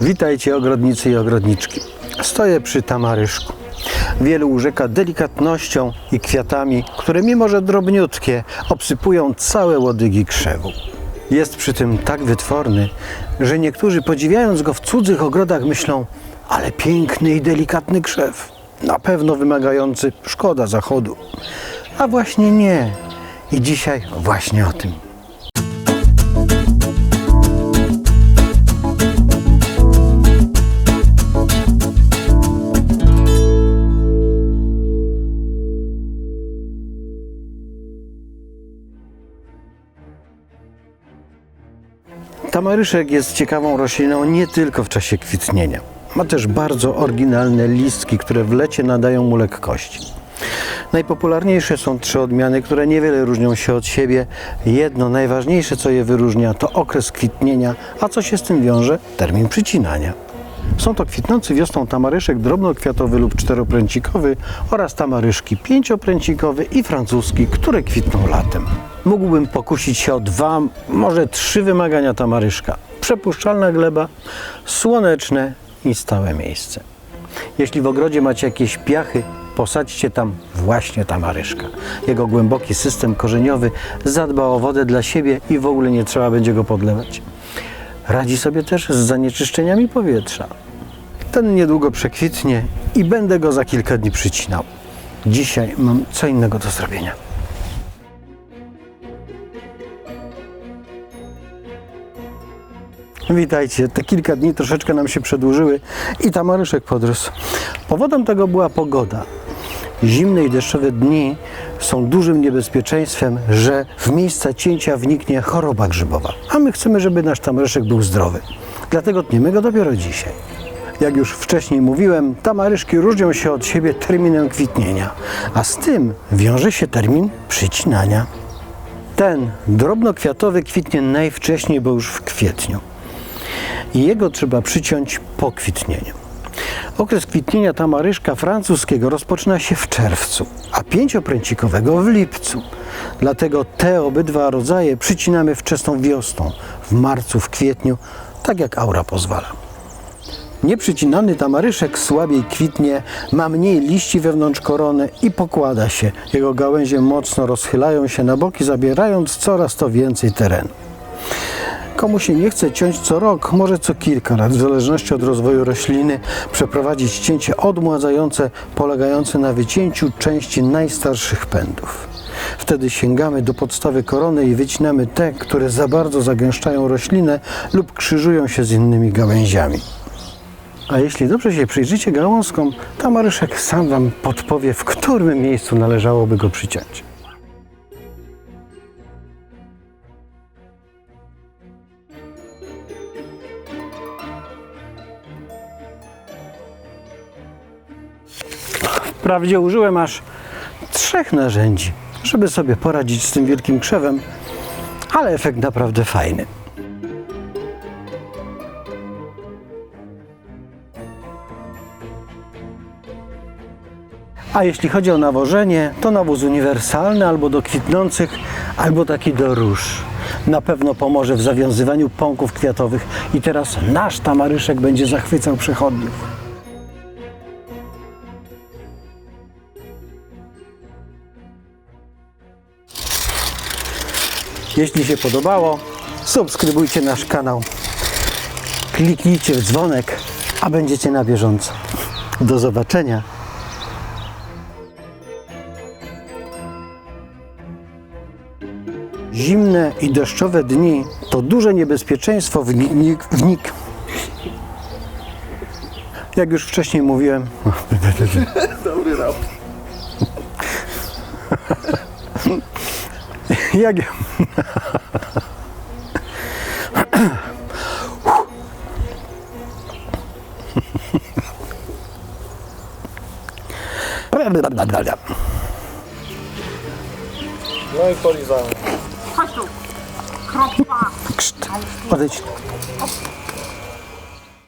Witajcie ogrodnicy i ogrodniczki. Stoję przy tamaryszku. Wielu urzeka delikatnością i kwiatami, które mimo że drobniutkie, obsypują całe łodygi krzewu. Jest przy tym tak wytworny, że niektórzy podziwiając go w cudzych ogrodach myślą, ale piękny i delikatny krzew, na pewno wymagający szkoda zachodu. A właśnie nie. I dzisiaj właśnie o tym. Tamaryszek jest ciekawą rośliną nie tylko w czasie kwitnienia. Ma też bardzo oryginalne listki, które w lecie nadają mu lekkości. Najpopularniejsze są trzy odmiany, które niewiele różnią się od siebie. Jedno najważniejsze, co je wyróżnia, to okres kwitnienia, a co się z tym wiąże? Termin przycinania. Są to kwitnący wiosną tamaryszek drobnokwiatowy lub czteropręcikowy oraz tamaryszki pięciopręcikowy i francuski, które kwitną latem. Mógłbym pokusić się o dwa, może trzy wymagania tamaryszka. Przepuszczalna gleba, słoneczne i stałe miejsce. Jeśli w ogrodzie macie jakieś piachy, posadźcie tam właśnie tamaryszka. Jego głęboki system korzeniowy zadba o wodę dla siebie i w ogóle nie trzeba będzie go podlewać. Radzi sobie też z zanieczyszczeniami powietrza. Ten niedługo przekwitnie i będę go za kilka dni przycinał. Dzisiaj mam co innego do zrobienia. Witajcie. Te kilka dni troszeczkę nam się przedłużyły i tamaryszek podrósł. Powodem tego była pogoda. Zimne i deszczowe dni są dużym niebezpieczeństwem, że w miejsca cięcia wniknie choroba grzybowa. A my chcemy, żeby nasz tamaryszek był zdrowy. Dlatego tniemy go dopiero dzisiaj. Jak już wcześniej mówiłem, tamaryszki różnią się od siebie terminem kwitnienia, a z tym wiąże się termin przycinania. Ten drobnokwiatowy kwitnie najwcześniej, bo już w kwietniu i jego trzeba przyciąć po kwitnieniu. Okres kwitnienia tamaryszka francuskiego rozpoczyna się w czerwcu, a pięciopręcikowego w lipcu. Dlatego te obydwa rodzaje przycinamy wczesną wiosną, w marcu, w kwietniu, tak jak aura pozwala. Nieprzycinany tamaryszek słabiej kwitnie, ma mniej liści wewnątrz korony i pokłada się. Jego gałęzie mocno rozchylają się na boki, zabierając coraz to więcej terenu. Komu się nie chce ciąć co rok, może co kilka lat, w zależności od rozwoju rośliny, przeprowadzić cięcie odmładzające, polegające na wycięciu części najstarszych pędów. Wtedy sięgamy do podstawy korony i wycinamy te, które za bardzo zagęszczają roślinę lub krzyżują się z innymi gałęziami. A jeśli dobrze się przyjrzycie gałązkom, tamaryszek sam Wam podpowie, w którym miejscu należałoby go przyciąć. Wprawdzie użyłem aż trzech narzędzi, żeby sobie poradzić z tym wielkim krzewem, ale efekt naprawdę fajny. A jeśli chodzi o nawożenie, to nawóz uniwersalny albo do kwitnących, albo taki do róż. Na pewno pomoże w zawiązywaniu pąków kwiatowych i teraz nasz tamaryszek będzie zachwycał przechodniów. Jeśli się podobało, subskrybujcie nasz kanał. Kliknijcie w dzwonek, a będziecie na bieżąco. Do zobaczenia. Zimne i deszczowe dni to duże niebezpieczeństwo wnik. wnik. Jak już wcześniej mówiłem. Dobry rap. Jak. No i polizałem. Chodź tu. Kropa. Krszt. Odejdź.